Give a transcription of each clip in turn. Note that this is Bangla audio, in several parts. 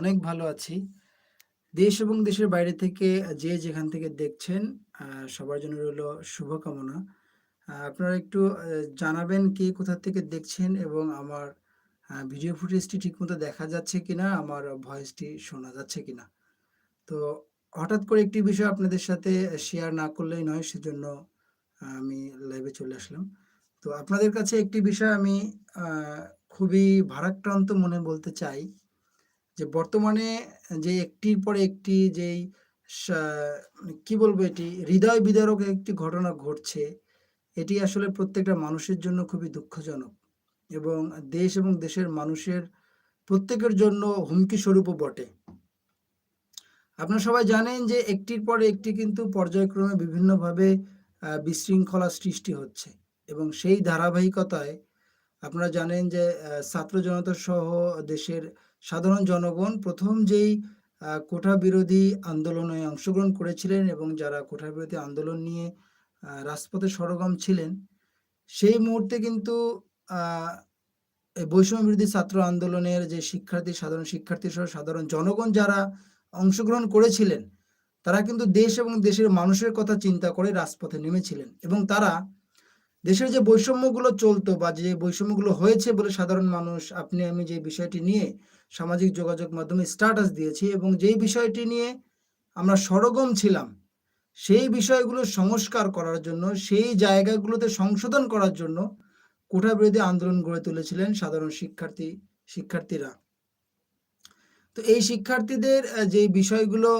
অনেক ভালো আছি। দেশ এবং দেশের বাইরে থেকে যে যেখান থেকে দেখছেন সবার জন্য রইল শুভকামনা। আপনারা একটু জানাবেন কে কোথা থেকে দেখছেন এবং আমার ভিডিও ফুটেজটি ঠিকমতো দেখা যাচ্ছে কিনা? আমার ভয়েসটি শোনা যাচ্ছে কিনা? তো হঠাৎ করে একটি বিষয় আপনাদের সাথে শেয়ার না করলেই নয়, সেজন্য আমি লাইভে চলে আসলাম। তো আপনাদের কাছে একটি বিষয় আমি খুবই ভারাক্রান্ত মনে বলতে চাই যে বর্তমানে যে একটির পরে একটি যেই মানে কি বলব এটি হৃদয় বিদারক একটি ঘটনা ঘটছে, এটি আসলে প্রত্যেকটা মানুষের জন্য খুবই দুঃখজনক এবং দেশ এবং দেশের মানুষের প্রত্যেকের জন্য হুমকি স্বরূপও বটে। আপনারা সবাই জানেন যে একটির পর একটি কিন্তু পর্যায়ক্রমে বিভিন্নভাবে বিশৃঙ্খলা সৃষ্টি হচ্ছে এবং সেই ধারাবাহিকতায় আপনারা জানেন যে ছাত্র জনতা সহ দেশের সাধারণ জনগণ প্রথম যেই কোঠা বিরোধী আন্দোলনে অংশগ্রহণ করেছিলেন এবং যারা কোঠা বিরোধী আন্দোলন নিয়ে রাজপথে সরগম ছিলেন, সেই মুহূর্তে কিন্তু বৈষম্য বিরোধী ছাত্র আন্দোলনের যে শিক্ষার্থী, সাধারণ শিক্ষার্থী সহ সাধারণ জনগণ যারা অংশগ্রহণ করেছিলেন, তারা কিন্তু দেশ এবং দেশের মানুষের কথা চিন্তা করে রাজপথে নেমেছিলেন এবং তারা দেশের যে বৈষম্যগুলো চলতো বা যে বৈষম্যগুলো হয়েছে বলে সাধারণ মানুষ আপনি আমি যে বিষয়টি নিয়ে সামাজিক যোগাযোগ মাধ্যমে স্ট্যাটাস দিয়েছি এবং যেই বিষয়টি নিয়ে আমরা সরগম ছিলাম, সেই বিষয়গুলো সংস্কার করার জন্য, সেই জায়গাগুলোতে সংশোধন করার জন্য কোঠা বিরোধী আন্দোলন গড়ে তুলেছিলেন সাধারণ শিক্ষার্থী শিক্ষার্থীরা। তো এই শিক্ষার্থীদের যেই বিষয়গুলো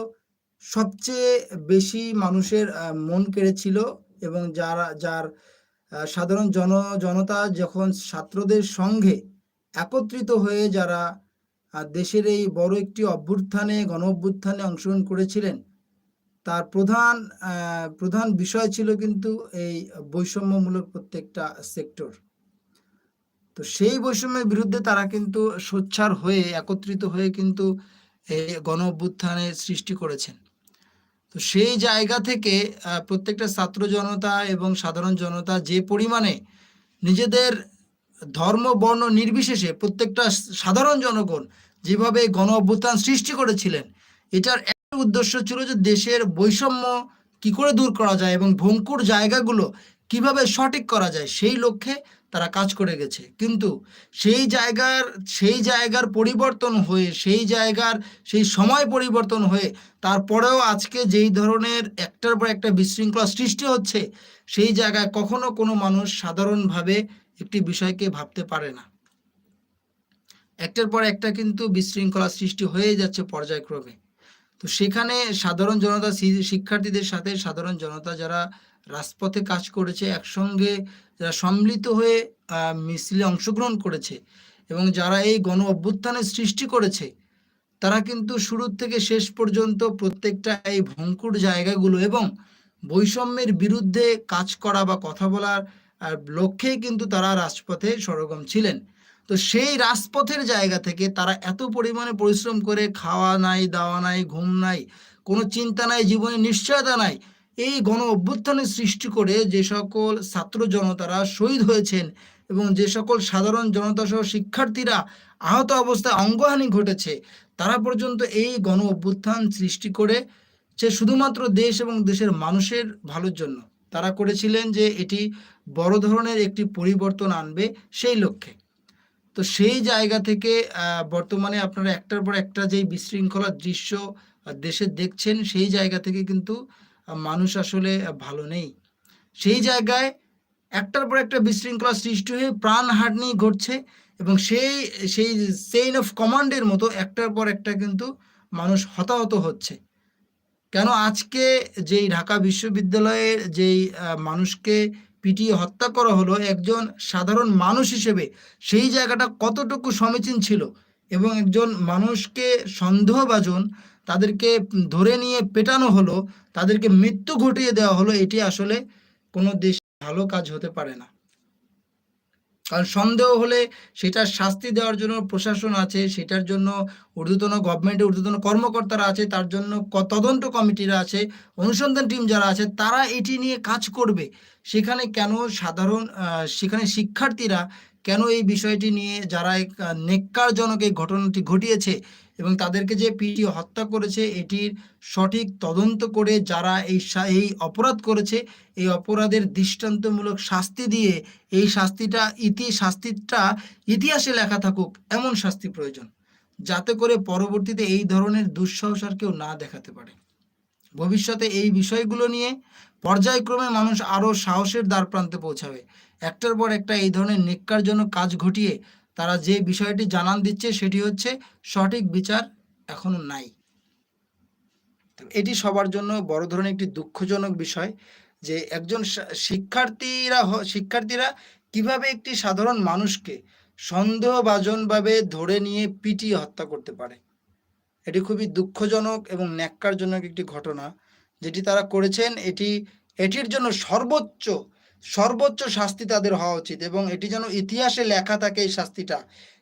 সবচেয়ে বেশি মানুষের মন কেড়েছিল এবং যারা যার সাধারণ জন জনতা যখন ছাত্রদের সঙ্গে একত্রিত হয়ে যারা দেশের এই বড় একটি অভ্যুত্থানে, গণ-অভ্যুত্থানে অংশগ্রহণ করেছিলেন, তার প্রধান প্রধান বিষয় ছিল কিন্তু এই বৈষম্যমূলক প্রত্যেকটা সেক্টর। তো সেই বৈষম্যের বিরুদ্ধে তারা কিন্তু সোচ্চার হয়ে একত্রিত হয়ে কিন্তু এই গণ-অভ্যুত্থানের সৃষ্টি করেছেন। তো সেই জায়গা থেকে প্রত্যেকটা ছাত্র জনতা এবং সাধারণ জনতা যে পরিমাণে নিজেদের ধর্ম, বর্ণ নির্বিশেষে প্রত্যেকটা সাধারণ জনগণ যেভাবে গণ-অভ্যুত্থান সৃষ্টি করেছিলেন, এটার একটা উদ্দেশ্য ছিল যে দেশের বৈষম্য কি করে দূর করা যায় এবং ভঙ্কুর জায়গাগুলো কীভাবে সঠিক করা যায় সেই লক্ষ্যে তারা কাজ করে গেছে। কিন্তু সেই জায়গার সেই জায়গার পরিবর্তন হয়ে, সেই জায়গার সেই সময় পরিবর্তন হয়ে তারপরেও আজকে যেই ধরনের একটার পর একটা বিশৃঙ্খলা সৃষ্টি হচ্ছে, সেই জায়গায় কখনো কোনো মানুষ সাধারণভাবে একটি বিষয়কে ভাবতে পারে না। একটার পর একটা কিন্তু বিশৃঙ্খলা সৃষ্টি হয়েই যাচ্ছে পর্যায়ক্রমে। তো সেখানে সাধারণ জনতা শিক্ষার্থীদের সাথে সাধারণ জনতা যারা রাজপথে কাজ করেছে, একসঙ্গে যারা সম্মিলিত হয়ে মিছিলে অংশগ্রহণ করেছে এবং যারা এই গণ-অভ্যুত্থানের সৃষ্টি করেছে, তারা কিন্তু শুরু থেকে শেষ পর্যন্ত প্রত্যেকটা এই ভঙ্কুর জায়গাগুলো এবং বৈষম্যের বিরুদ্ধে কাজ করা বা কথা বলার লক্ষ্যেই কিন্তু তারা রাজপথে সরগম ছিলেন। তো সেই রাজপথের জায়গা থেকে তারা এত পরিমাণে পরিশ্রম করে খাওয়া নাই, দাওয়া নাই, ঘুম নাই, কোনো চিন্তা নাই, জীবনে নিশ্চয়তা নাই। এই গণ-অভ্যুত্থানের সৃষ্টি করে যে সকল ছাত্র জনতারা শহীদ হয়েছেন এবং যে সকল সাধারণ জনতাসহ শিক্ষার্থীরা আহত অবস্থায় অঙ্গহানি ঘটেছে, তারা পর্যন্ত এই গণ-অভ্যুত্থান সৃষ্টি করে সে শুধুমাত্র দেশ এবং দেশের মানুষের ভালোর জন্য। তারা করেছিলেন যে এটি বড় ধরনের একটি পরিবর্তন আনবে সেই লক্ষ্যে। তো সেই জায়গা থেকে বর্তমানে আপনারা একটার পর একটা যেই বিশৃঙ্খলার দৃশ্য দেশে দেখছেন, সেই জায়গা থেকে কিন্তু মানুষ আসলে ভালো নেই। সেই জায়গায় একটার পর একটা বিশৃঙ্খলা সৃষ্টি হয়ে প্রাণ প্রাণহানি ঘটছে এবং সেই সেই চেইন অফ কমান্ডের মতো একটার পর একটা কিন্তু মানুষ হতাহত হচ্ছে। কেন আজকে যেই ঢাকা বিশ্ববিদ্যালয়ের যেই মানুষকে পিটিয়ে হত্যা করা হলো, একজন সাধারণ মানুষ হিসেবে সেই জায়গাটা কতটুকু সমীচীন ছিল এবং একজন মানুষকে সন্দেহভাজন তাদেরকে ধরে নিয়ে পেটানো হলো, তাদেরকে মৃত্যু ঘটিয়ে দেওয়া হলো, এটি আসলে কোনো দেশে ভালো কাজ হতে পারে না। কারণ সন্দেহ হলে সেটার শাস্তি দেওয়ার জন্য প্রশাসন আছে, সেটার জন্য ঊর্ধ্বতন গভর্নমেন্টের ঊর্ধ্বতন কর্মকর্তারা আছে, তার জন্য তদন্ত কমিটিরা আছে, অনুসন্ধান টিম যারা আছে তারা এটি নিয়ে কাজ করবে। সেখানে কেন সাধারণ সেখানে শিক্ষার্থীরা কেন এই বিষয়টি নিয়ে যারা নেক্কারজনক এই ঘটনাটি ঘটিয়েছে এবং তাদেরকে যে পিটি হত্যা করেছে, এটির সঠিক তদন্ত করে যারা এই এই অপরাধ করেছে, এই অপরাধের দৃষ্টান্তমূলক শাস্তি দিয়ে এই শাস্তিটা, ইতি, শাস্তিটা ইতিহাসে লেখা থাকুক, এমন শাস্তি প্রয়োজন, যাতে করে পরবর্তীতে এই ধরনের দুঃসাহস আর কেউ না দেখাতে পারে। ভবিষ্যতে এই বিষয়গুলো নিয়ে পর্যায়ক্রমে মানুষ আরও সাহসের দ্বার প্রান্তে পৌঁছাবে। একটার পর একটা এই ধরনের নিক্কারজনক কাজ ঘটিয়ে তারা যে বিষয়টি জানান দিচ্ছে সেটি হচ্ছে সঠিক বিচার এখনও নাই। এটি সবার জন্য বড় ধরনের একটি দুঃখজনক বিষয় যে একজন শিক্ষার্থীরা শিক্ষার্থীরা কীভাবে একটি সাধারণ মানুষকে সন্দেহভাজনভাবে ধরে নিয়ে পিটিয়ে হত্যা করতে পারে। এটি খুবই দুঃখজনক এবং ন্যাক্কারজনক একটি ঘটনা যেটি তারা করেছেন। এটি, এটির জন্য সর্বোচ্চ সর্বোচ্চ শাস্তি তাদের হওয়া উচিত এবং এটি যেন ইতিহাসে লেখা থাকে এই শাস্তিটা।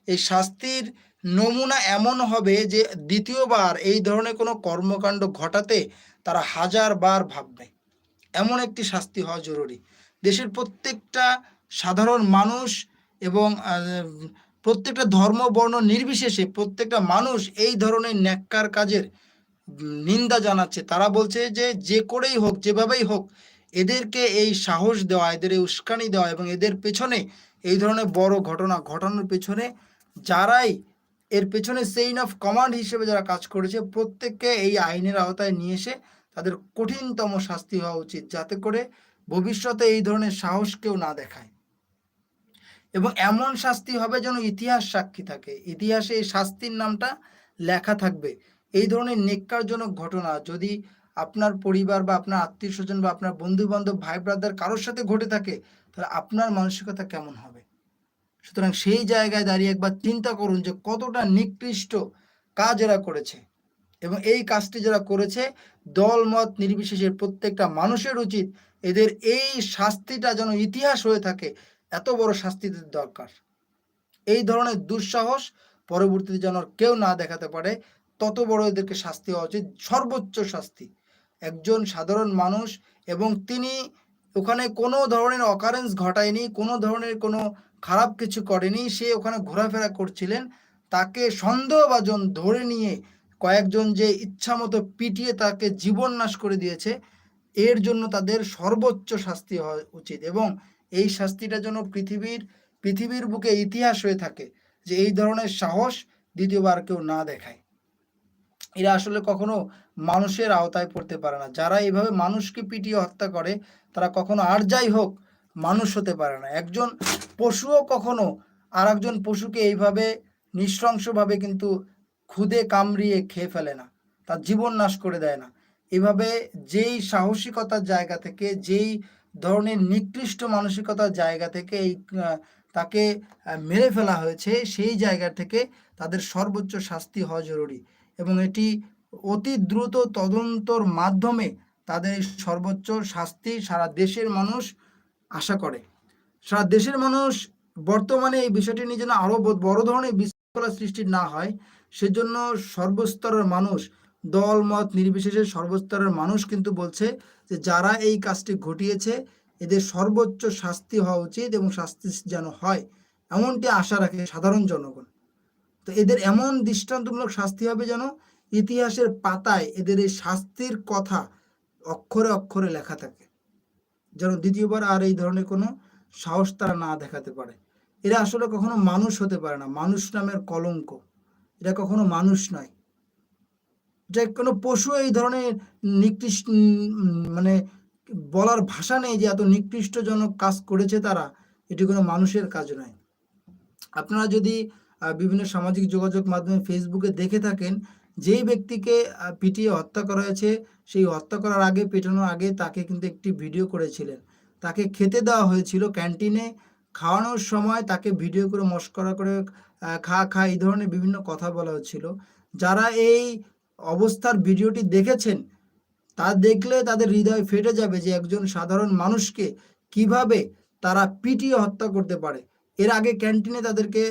এই শাস্তির নমুনা এমন হবে যে দ্বিতীয়বার এই ধরনের কোনো কর্মকাণ্ড ঘটাতে তারা হাজার বার ভাববে। এমন একটি শাস্তি হওয়া জরুরি। দেশের প্রত্যেকটা সাধারণ মানুষ এবং প্রত্যেকটা ধর্ম, বর্ণ নির্বিশেষে প্রত্যেকটা মানুষ এই ধরনের ন্যাক্কার কাজের নিন্দা জানাচ্ছে। তারা বলছে যে যে করেই হোক, যেভাবেই হোক এদেরকে এই সাহস দেওয়া, এদের এই উস্কানি দেওয়া এবং এদের পেছনে এই ধরনের বড় ঘটনা, ঘটানোর পেছনে যারাই, এর পেছনে সেইন অফ কমান্ড হিসেবে যারা কাজ করেছে, প্রত্যেককে এই আইনের আওতায় নিয়ে এসে তাদের কঠিনতম শাস্তি হওয়া উচিত যাতে করে ভবিষ্যতে এই ধরনের সাহস কেউ না দেখায়। এবং এমন শাস্তি হবে যেন ইতিহাস সাক্ষী থাকে। ইতিহাসে এই শাস্তির নামটা লেখা থাকবে। এই ধরনের নেককারজনক ঘটনা যদি আপনার পরিবার বা আপনার আত্মীয় স্বজন বা আপনার বন্ধু বান্ধব ভাই ব্রাদার কারোর সাথে ঘটে থাকে, তাহলে আপনার মানসিকতা কেমন হবে? সুতরাং সেই জায়গায় দাঁড়িয়ে একবার চিন্তা করুন যে কতটা নিকৃষ্ট কাজ এরা করেছে এবং এই কাজটি যারা করেছে দল মত নির্বিশেষে প্রত্যেকটা মানুষের উচিত এদের এই শাস্তিটা যেন ইতিহাস হয়ে থাকে, এত বড় শাস্তি দরকার। এই ধরনের দুঃসাহস পরবর্তীতে যেন কেউ না দেখাতে পারে, তত বড় এদেরকে শাস্তি হওয়া উচিত, সর্বোচ্চ শাস্তি। একজন সাধারণ মানুষ এবং তিনি ওখানে কোনো ধরনের অকারেন্স ঘটায়নি, কোনো ধরনের কোনো খারাপ কিছু করেনি, সে ওখানে ঘোরাফেরা করছিলেন। তাকে সন্দেহভাজন ধরে নিয়ে কয়েকজন যে ইচ্ছামতো পিটিয়ে তাকে জীবন নাশ করে দিয়েছে, এর জন্য তাদের সর্বোচ্চ শাস্তি হওয়া উচিত এবং এই শাস্তিটা যেন পৃথিবীর পৃথিবীর বুকে ইতিহাস হয়ে থাকে যে এই ধরনের সাহস দ্বিতীয়বার কেউ না দেখায়। এরা আসলে কখনো মানুষের আওতায় পড়তে পারে না। যারা এইভাবে মানুষকে পিটিয়ে হত্যা করে, তারা কখনো আর যাই হোক মানুষ হতে পারে না। একজন পশুও কখনো আর একজন পশুকে এইভাবে নৃশংসভাবে কিন্তু খুদে কামড়িয়ে খেয়ে ফেলে না। তার জীবন নাশ করে দেয় না। এভাবে যেই সাহসিকতার জায়গা থেকে, যেই ধরনের নিকৃষ্ট মানসিকতার জায়গা থেকে এই তাকে মেরে ফেলা হয়েছে, সেই জায়গা থেকে তাদের সর্বোচ্চ শাস্তি হওয়া জরুরি। এবং এটি অতি দ্রুত তদন্তর মাধ্যমে তাদের সর্বোচ্চ শাস্তি সারা দেশের মানুষ আশা করে। সারা দেশের মানুষ বর্তমানে এই বিষয়টি নিয়ে যেন আরও ব- বড় ধরনের বিশৃঙ্খলা সৃষ্টি না হয়, সেজন্য সর্বস্তরের মানুষ দল মত নির্বিশেষে সর্বস্তরের মানুষ কিন্তু বলছে যে যারা এই কাজটি ঘটিয়েছে, এদের সর্বোচ্চ শাস্তি হওয়া উচিত এবং শাস্তি যেন হয়, এমনটি আশা রাখে সাধারণ জনগণ। তো এদের এমন দৃষ্টান্তমূলক শাস্তি হবে যেন ইতিহাসের পাতায় এদের এই শাস্তির কথা অক্ষরে অক্ষরে লেখা থাকে। যেন দ্বিতীয়বার আর এই ধরনের কোনো সাহস তারা না দেখাতে পারে। এরা আসলে কখনো মানুষ হতে পারে না। মানুষ নামের কলঙ্ক। এটা কখনো মানুষ নয়। যে কোনো পশু এই ধরনের নিকৃষ্ট মানে বলার ভাষা নেই যে এত নিকৃষ্টজনক কাজ করেছে তারা। এটি কোনো মানুষের কাজ নয়। আপনারা যদি বিভিন্ন সামাজিক যোগাযোগ মাধ্যমে ফেসবুকে দেখে থাকেন, যেই ব্যক্তিকে পিটিয়ে হত্যা করা হয়েছে, সেই হত্যা করার আগে, পেটানোর আগে তাকে কিন্তু একটি ভিডিও করেছিলেন। তাকে খেতে দেওয়া হয়েছিল ক্যান্টিনে, খাওয়ানোর সময় তাকে ভিডিও করে মস্করা করে খা খা, এই ধরনের বিভিন্ন কথা বলা হচ্ছিল। যারা এই অবস্থার ভিডিওটি দেখেছেন, তা দেখলে তাদের হৃদয় ফেটে যাবে যে একজন সাধারণ মানুষকে কীভাবে তারা পিটিয়ে হত্যা করতে পারে। এর আগে ক্যান্টিনে তাদেরকে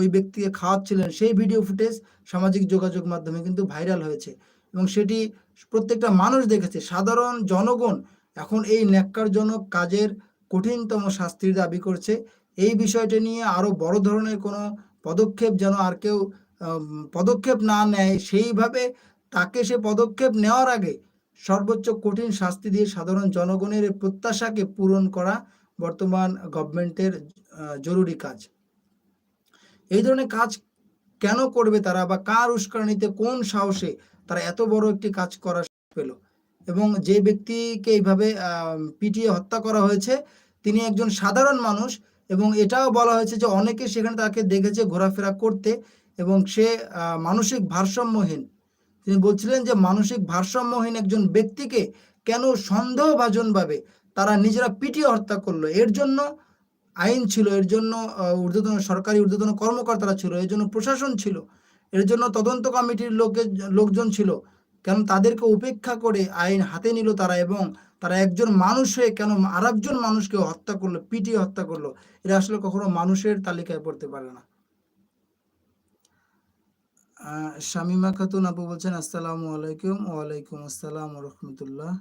ওই ব্যক্তিকে খাওয়াচ্ছিলেন, সেই ভিডিও ফুটেজ সামাজিক যোগাযোগ মাধ্যমে কিন্তু ভাইরাল হয়েছে। এবং সেটি প্রত্যেকটা মানুষ দেখেছে। সাধারণ জনগণ এখন এই ন্যাক্কারজনক কাজের কঠিনতম শাস্তির দাবি করছে। এই বিষয়টি নিয়ে আরও বড় ধরনের কোনো পদক্ষেপ যেন আর কেউ পদক্ষেপ না নেয়, সেইভাবে তাকে সে পদক্ষেপ নেওয়ার আগে সর্বোচ্চ কঠিন শাস্তি দিয়ে সাধারণ জনগণের প্রত্যাশাকে পূরণ করা বর্তমান গভর্নমেন্টের জরুরি কাজ। এই ধরনের কাজ কেন করবে তারা বা কার উস্কানিতে, কোন সাহসে তারা এত বড় একটি কাজ করা পেল? এবং যে ব্যক্তিকে এইভাবে পিটিয়ে হত্যা করা হয়েছে, তিনি একজন সাধারণ মানুষ এবং এটাও বলা হয়েছে যে অনেকে সেখানে তাকে দেখেছে ঘোরাফেরা করতে এবং সে মানসিক ভারসাম্যহীন। তিনি বলছিলেন যে মানসিক ভারসাম্যহীন একজন ব্যক্তিকে কেন সন্দেহভাজনভাবে তারা নিজেরা পিটিয়ে হত্যা করল এর জন্য আইন ছিল, এর জন্য ঊর্ধ্বতন সরকারি ঊর্ধ্বতন কর্মকর্তারা ছিল, এর জন্য প্রশাসন ছিল, এর জন্য তদন্ত কমিটির লোকের লোকজন ছিল। কেন তাদেরকে উপেক্ষা করে আইন হাতে নিল তারা এবং তারা একজন মানুষ হয়ে কেন আরেকজন মানুষকে হত্যা করল পিটিয়ে হত্যা করল এরা আসলে কখনো মানুষের তালিকায় পড়তে পারে না। শামিমা খাতুন আপু বলছেন, "আসসালামু আলাইকুম।" ওয়ালাইকুম আসসালাম রাহমাতুল্লাহ।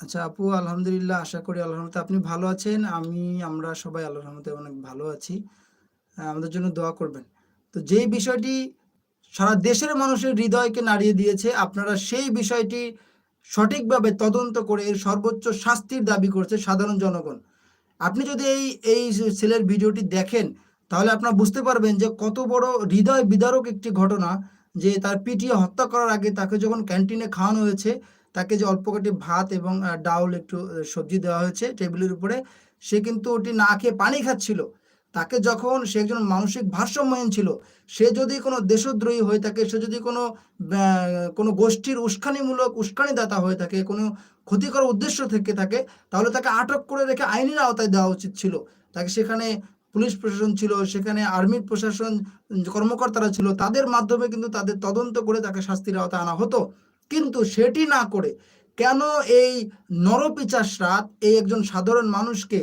আচ্ছা আপু আলহামদুলিল্লাহ আশা করি রহমতে আপনি ভালো আছেন। আমি আমরা সবাই রহমতে অনেক ভালো আছি। আমাদের জন্য দোয়া করবেন। তো যেই বিষয়টি সারা দেশের মানুষের হৃদয়কে নাড়িয়ে দিয়েছে আপনারা সেই বিষয়টি সঠিকভাবে তদন্ত করে এর সর্বোচ্চ শাস্তির দাবি করছে সাধারণ জনগণ। আপনি যদি এই এই ছেলের ভিডিওটি দেখেন তাহলে আপনারা বুঝতে পারবেন যে কত বড় হৃদয় বিদারক একটি ঘটনা যে তার পিটিয়ে হত্যা করার আগে তাকে যখন ক্যান্টিনে খাওয়ানো হয়েছে, তাকে যে অল্প কটি ভাত এবং ডাউল একটু সবজি দেওয়া হয়েছে টেবিলের উপরে, সে কিন্তু ওটি না খেয়ে পানি খাচ্ছিল। তাকে যখন সে একজন মানসিক ভারসাম্যহীন ছিল, সে যদি কোনো দেশদ্রোহী হয়ে থাকে, সে যদি কোনো কোনো গোষ্ঠীর উস্কানিমূলক উস্কানিদাতা হয়ে থাকে, কোনো ক্ষতিকর উদ্দেশ্য থেকে থাকে, তাহলে তাকে আটক করে রেখে আইনের আওতায় দেওয়া উচিত ছিল। তাকে সেখানে পুলিশ প্রশাসন ছিল, সেখানে আর্মির প্রশাসন কর্মকর্তারা ছিল। তাদের মাধ্যমে কিন্তু তাদের তদন্ত করে তাকে শাস্তির আওতায় আনা হতো। কিন্তু সেটি না করে কেন এই নরপিশাচরা এই একজন সাধারণ মানুষকে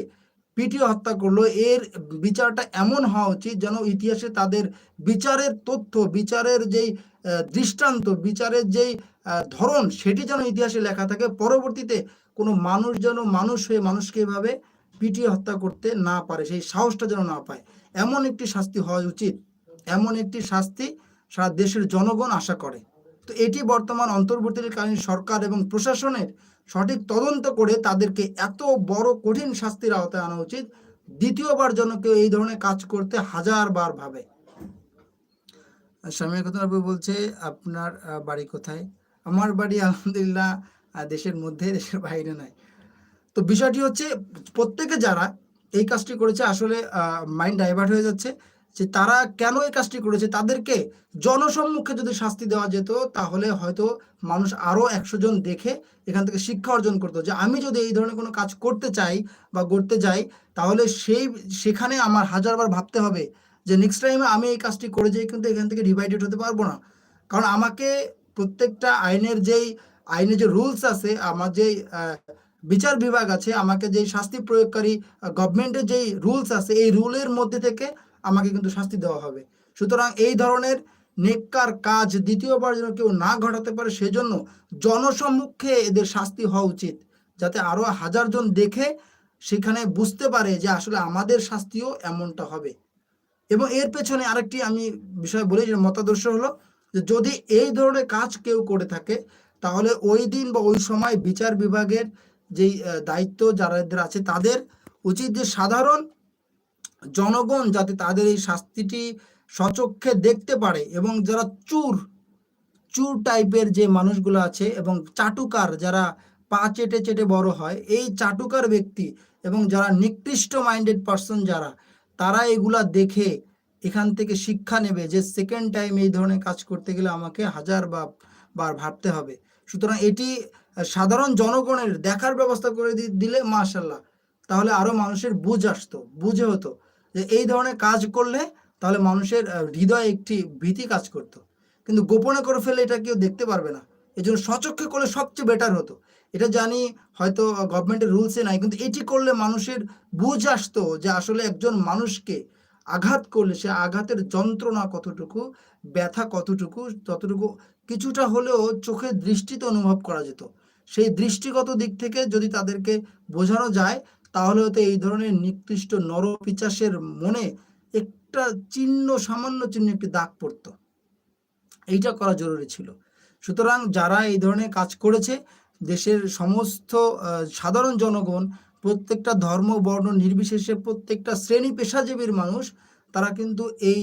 পিটিয়ে হত্যা করল? এর বিচারটা এমন হওয়া উচিত যেন ইতিহাসে তাদের বিচারের তথ্য, বিচারের যেই দৃষ্টান্ত, বিচারের যেই ধরন সেটি যেন ইতিহাসে লেখা থাকে। পরবর্তীতে কোনো মানুষ যেন মানুষ হয়ে মানুষকে এভাবে পিটিয়ে হত্যা করতে না পারে, সেই সাহসটা যেন না পায়। এমন একটি শাস্তি হওয়া উচিত। এমন একটি শাস্তি সারা দেশের জনগণ আশা করে। তো এটি বর্তমান অন্তর্বর্তীকালীন সরকার এবং প্রশাসনের সঠিক তদন্ত করে তাদেরকে এত বড় কঠিন শাস্তির আওতায় আনা উচিত, দ্বিতীয়বার যেন কেউ এই ধরনের কাজ করতে হাজারবার ভাবে। খাতুন আপু বলছে, "আপনার বাড়ি কোথায়?" আমার বাড়ি আলহামদুলিল্লাহ দেশের মধ্যে, দেশের বাইরে নয়। তো বিষয়টি হচ্ছে প্রত্যেকে যারা এই কাজটি করেছে আসলে মাইন্ড ডাইভার্ট হয়ে যাচ্ছে যে তারা কেন এই কাজটি করেছে তাদেরকে জনসম্মুখে যদি শাস্তি দেওয়া যেত তাহলে হয়তো মানুষ আরও ১০০ জন দেখে এখান থেকে শিক্ষা অর্জন করতো যে আমি যদি এই ধরনের কোনো কাজ করতে চাই বা করতে যাই তাহলে সেই সেখানে আমার হাজারবার ভাবতে হবে যে নেক্সট টাইমে আমি এই কাজটি করে যেয়ে কিন্তু এখান থেকে ডিভাইডেড হতে পারব না। কারণ আমাকে প্রত্যেকটা আইনের যেই আইনের যে রুলস আছে, আমার যেই বিচার বিভাগ আছে, আমাকে যেই শাস্তি প্রয়োগকারী গভর্নমেন্টের যেই রুলস আছে, এই রুলের মধ্যে থেকে আমাকে কিন্তু শাস্তি দেওয়া হবে। সুতরাং এই ধরনের নেককার কাজ দ্বিতীয়বার যেন কেউ না ঘটাতে পারে, সেজন্য জনসম্মুখে এদের শাস্তি হওয়া উচিত। যাতে আরও হাজার জন দেখে সেখানে বুঝতে পারে যে আসলে আমাদের শাস্তিও এমনটা হবে। এবং এর পেছনে আরেকটি আমি বিষয় বলি যে মতাদর্শ হলো যে যদি এই ধরনের কাজ কেউ করে থাকে, তাহলে ওই দিন বা ওই সময় বিচার বিভাগের যেই দায়িত্ব যারাদের আছে, তাদের উচিত যে সাধারণ জনগণ যাতে তাদের এই শাস্তিটি স্বচক্ষে দেখতে পারে এবং যারা চুর, চুর টাইপের যে মানুষগুলো আছে এবং চাটুকার যারা পা চেটে, চেটে বড় হয়, এই চাটুকার ব্যক্তি এবং যারা নিকৃষ্ট মাইন্ডেড পার্সন যারা, তারা এগুলা দেখে এখান থেকে শিক্ষা নেবে যে সেকেন্ড টাইম এই ধরনের কাজ করতে গেলে আমাকে হাজার বা বার ভাবতে হবে। সুতরাং এটি সাধারণ জনগণের দেখার ব্যবস্থা করে দিলে মাশাআল্লাহ তাহলে আরও মানুষের বুঝ আসতো, বুঝে হতো যে এই ধরনের কাজ করলে তাহলে মানুষের হৃদয়ে একটি ভীতি কাজ করত। কিন্তু গোপনে করে ফেলে এটা কেউ দেখতে পারবে না। এজন্য স্বচক্ষে করলে সবচেয়ে বেটার হতো। এটা জানি হয়তো গভর্নমেন্টের রুলসে নাই কিন্তু এটি করলে মানুষের বুঝ আসতো যে আসলে একজন মানুষকে আঘাত করলে সে আঘাতের যন্ত্রণা কতটুকু, ব্যথা কতটুকু, ততটুকু কিছুটা হলেও চোখের দৃষ্টিতে অনুভব করা যেত। সেই দৃষ্টিগত দিক থেকে যদি তাদেরকে বোঝানো যায় তাহলে হয়তো এই ধরনের নিকৃষ্ট নরপিশাচের মনে একটা চিহ্ন, সামান্য চিহ্ন একটি দাগ পড়তো। এইটা করা জরুরি ছিল। সুতরাং যারা এই ধরনের কাজ করেছে, দেশের সমস্ত সাধারণ জনগণ, প্রত্যেকটা ধর্ম, বর্ণ নির্বিশেষে প্রত্যেকটা শ্রেণি পেশাজীবীর মানুষ, তারা কিন্তু এই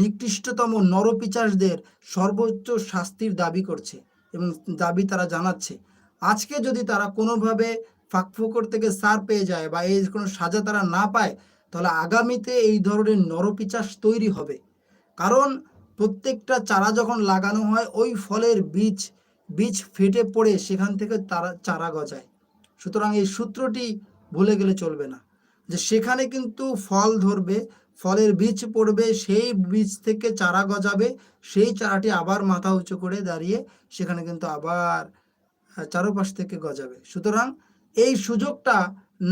নিকৃষ্টতম নরপিচাসদের সর্বোচ্চ শাস্তির দাবি করছে এবং দাবি তারা জানাচ্ছে। আজকে যদি তারা কোনোভাবে ফাঁকফোকর থেকে সার পেয়ে যায় বা এই কোনো সাজা তারা না পায়, তাহলে আগামীতে এই ধরনের নরপিচাস তৈরি হবে। কারণ প্রত্যেকটা চারা যখন লাগানো হয়, ওই ফলের বীজ বীজ ফেটে পড়ে সেখান থেকে তারা চারা গজায়। সুতরাং এই সূত্রটি ভুলে গেলে চলবে না যে সেখানে কিন্তু ফল ধরবে, ফলের বীজ পড়বে, সেই বীজ থেকে চারা গজাবে, সেই চারাটি আবার মাথা উঁচু করে দাঁড়িয়ে সেখানে কিন্তু আবার চারোপাশ থেকে গজাবে। সুতরাং এই সুযোগটা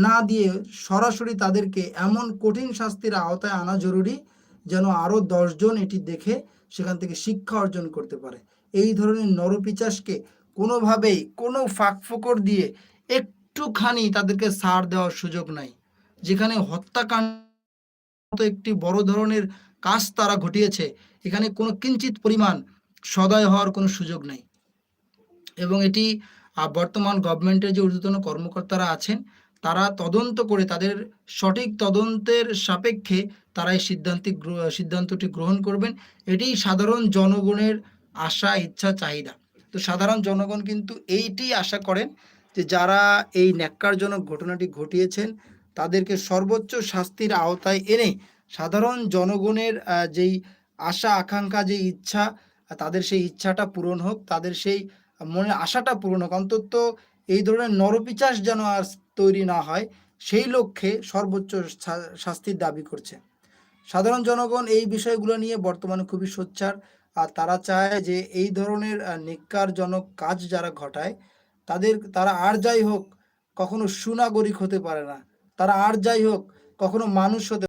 না দিয়ে সরাসরি তাদেরকে এমন কঠিন শাস্তির আওতায় আনা জরুরি যেন আরও দশজন এটি দেখে সেখান থেকে শিক্ষা অর্জন করতে পারে। এই ধরনের নরপিচাসকে কোনোভাবেই কোনো ফাঁক ফাঁকফোকর দিয়ে একটুখানি তাদেরকে সার দেওয়ার সুযোগ নাই। যেখানে হত্যাকাণ্ড একটি বড় ধরনের কাজ তারা ঘটিয়েছে, এখানে কোনো কিঞ্চিত পরিমাণ সদয় হওয়ার কোনো সুযোগ নেই। এবং এটি বর্তমান গভর্নমেন্টের যে ঊর্ধ্বতন কর্মকর্তারা আছেন, তারা তদন্ত করে তাদের সঠিক তদন্তের সাপেক্ষে তারা এই সিদ্ধান্তি সিদ্ধান্তটি গ্রহণ করবেন। এটি সাধারণ জনগণের আশা, ইচ্ছা, চাহিদা। তো সাধারণ জনগণ কিন্তু এইটি আশা করেন যে যারা এই ন্যাক্কারজনক ঘটনাটি ঘটিয়েছেন, তাদেরকে সর্বোচ্চ শাস্তির আওতায় এনে সাধারণ জনগণের যেই আশা, আকাঙ্ক্ষা, যে ইচ্ছা, তাদের সেই ইচ্ছাটা পূরণ হোক, তাদের সেই মনের আশাটা পূরণ হোক। অন্তত এই ধরনের নরপিচাস যেন আর তৈরি না হয় সেই লক্ষ্যে সর্বোচ্চ শাস্তির দাবি করছে। সাধারণ জনগণ এই বিষয়গুলো নিয়ে বর্তমানে খুবই সোচ্চার। আর তারা চায় যে এই ধরনের আহ, নিক্কারজনক কাজ যারা ঘটায় তাদের তারা আর যাই হোক কখনো সুনাগরিক হতে পারে না। তারা আর যাই হোক কখনো মানুষ হতে